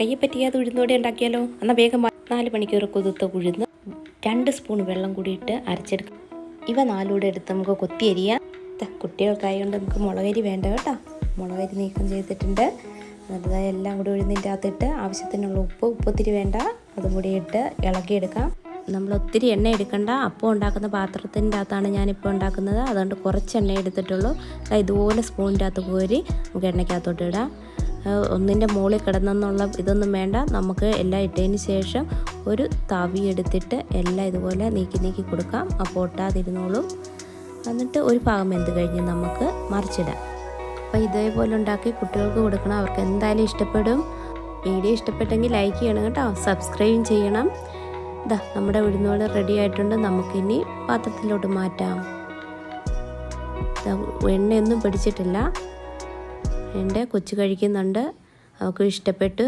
കയ്യെ പറ്റിയാതെ ഉഴുന്നോടെ ഉണ്ടാക്കിയാലോ? എന്നാൽ വേഗം. നാല് മണിക്കൂർ കൊതുത്ത് ഉഴുന്ന് രണ്ട് സ്പൂൺ വെള്ളം കൂടിയിട്ട് അരച്ചെടുക്കാം. ഇവ നാലൂടെ എടുത്ത് നമുക്ക് കൊത്തി അരിയാം. കുട്ടികൾക്കായ കുട്ടികൾക്കായതുകൊണ്ട് നമുക്ക് മുളകരി വേണ്ട കേട്ടോ. മുളകരി നീക്കം ചെയ്തിട്ടുണ്ട്. നല്ലതായി എല്ലാം കൂടി ഉഴുന്നിന്റെ അകത്തിട്ട് ആവശ്യത്തിനുള്ള ഉപ്പ് ഉപ്പൊത്തിരി വേണ്ട. അതും കൂടി ഇട്ട് ഇളക്കിയെടുക്കാം. നമ്മൾ ഒത്തിരി എണ്ണ എടുക്കണ്ട. അപ്പം ഉണ്ടാക്കുന്ന പാത്രത്തിന്റെ അകത്താണ് ഞാനിപ്പോൾ ഉണ്ടാക്കുന്നത്. അതുകൊണ്ട് കുറച്ച് എണ്ണ എടുത്തിട്ടുള്ളൂ. ഇതുപോലെ സ്പൂണിന്റെ അകത്ത് കോരി നമുക്ക് എണ്ണയ്ക്കകത്തോട്ട് ഇടാം. ഒന്നിന്റെ മുകളിൽ കിടന്നെന്നുള്ള ഇതൊന്നും വേണ്ട. നമുക്ക് എല്ലാം ഇട്ടതിന് ശേഷം ഒരു തവി എടുത്തിട്ട് എല്ലാം ഇതുപോലെ നീക്കി നീക്കി കൊടുക്കാം. അപ്പോൾ ഒട്ടാതിരുന്നോളും എന്നിട്ട് ഒരു ഭാഗം എന്ത് കഴിഞ്ഞ് നമുക്ക് മറിച്ചിടാം. അപ്പോൾ ഇതേപോലെ ഉണ്ടാക്കി കുട്ടികൾക്ക് കൊടുക്കണം. അവർക്ക് എന്തായാലും ഇഷ്ടപ്പെടും. വീഡിയോ ഇഷ്ടപ്പെട്ടെങ്കിൽ ലൈക്ക് ചെയ്യണം കേട്ടോ. സബ്സ്ക്രൈബും ചെയ്യണം. ഇതാ നമ്മുടെ ഉഴുന്നോട് റെഡി ആയിട്ടുണ്ട്. നമുക്കിനി പാത്രത്തിലോട്ട് മാറ്റാം. എണ്ണയൊന്നും പിടിച്ചിട്ടില്ല. എന്റെ കൊച്ചു കഴിക്കുന്നുണ്ട്. അവൾക്ക് ഇഷ്ടപ്പെട്ടു